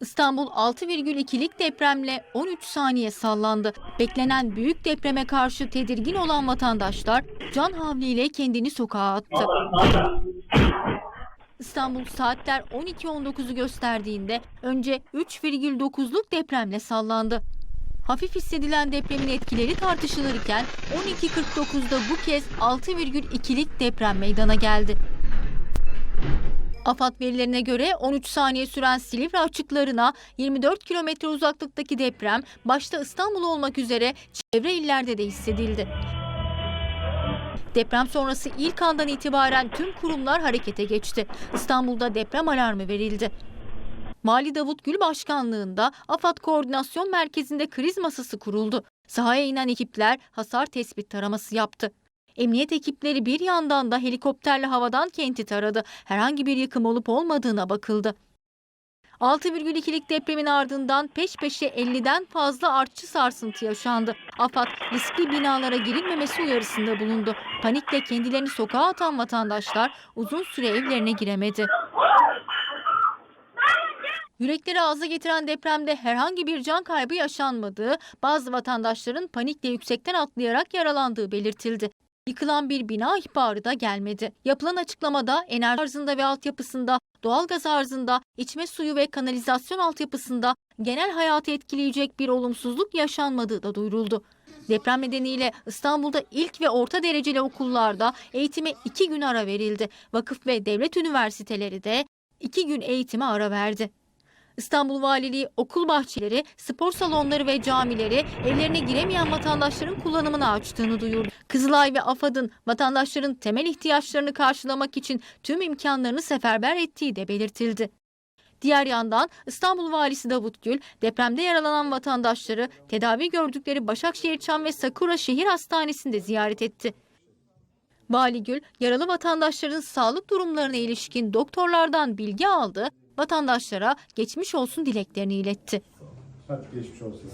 İstanbul 6,2'lik depremle 13 saniye sallandı. Beklenen büyük depreme karşı tedirgin olan vatandaşlar can havliyle kendini sokağa attı. İstanbul saatler 12.19'u gösterdiğinde önce 3,9'luk depremle sallandı. Hafif hissedilen depremin etkileri tartışılırken 12.49'da bu kez 6,2'lik deprem meydana geldi. AFAD verilerine göre 13 saniye süren Silivri açıklarına 24 kilometre uzaklıktaki deprem başta İstanbul olmak üzere çevre illerde de hissedildi. Deprem sonrası ilk andan itibaren tüm kurumlar harekete geçti. İstanbul'da deprem alarmı verildi. Mali Davut Gül başkanlığında AFAD Koordinasyon Merkezi'nde kriz masası kuruldu. Sahaya inen ekipler hasar tespit taraması yaptı. Emniyet ekipleri bir yandan da helikopterle havadan kenti taradı. Herhangi bir yıkım olup olmadığına bakıldı. 6,2'lik depremin ardından peş peşe 50'den fazla artçı sarsıntı yaşandı. AFAD riskli binalara girilmemesi uyarısında bulundu. Panikle kendilerini sokağa atan vatandaşlar uzun süre evlerine giremedi. Yürekleri ağza getiren depremde herhangi bir can kaybı yaşanmadığı, bazı vatandaşların panikle yüksekten atlayarak yaralandığı belirtildi. Yıkılan bir bina ihbarı da gelmedi. Yapılan açıklamada enerji arzında ve altyapısında, doğalgaz arzında, içme suyu ve kanalizasyon altyapısında genel hayatı etkileyecek bir olumsuzluk yaşanmadığı da duyuruldu. Deprem nedeniyle İstanbul'da ilk ve orta dereceli okullarda eğitime iki gün ara verildi. Vakıf ve devlet üniversiteleri de iki gün eğitime ara verdi. İstanbul Valiliği okul bahçeleri, spor salonları ve camileri evlerine giremeyen vatandaşların kullanımına açtığını duyurdu. Kızılay ve AFAD'ın vatandaşların temel ihtiyaçlarını karşılamak için tüm imkanlarını seferber ettiği de belirtildi. Diğer yandan İstanbul Valisi Davut Gül depremde yaralanan vatandaşları tedavi gördükleri Başakşehir Çam ve Sakura Şehir Hastanesi'nde ziyaret etti. Vali Gül yaralı vatandaşların sağlık durumlarına ilişkin doktorlardan bilgi aldı, vatandaşlara geçmiş olsun dileklerini iletti. Hadi geçmiş olsun.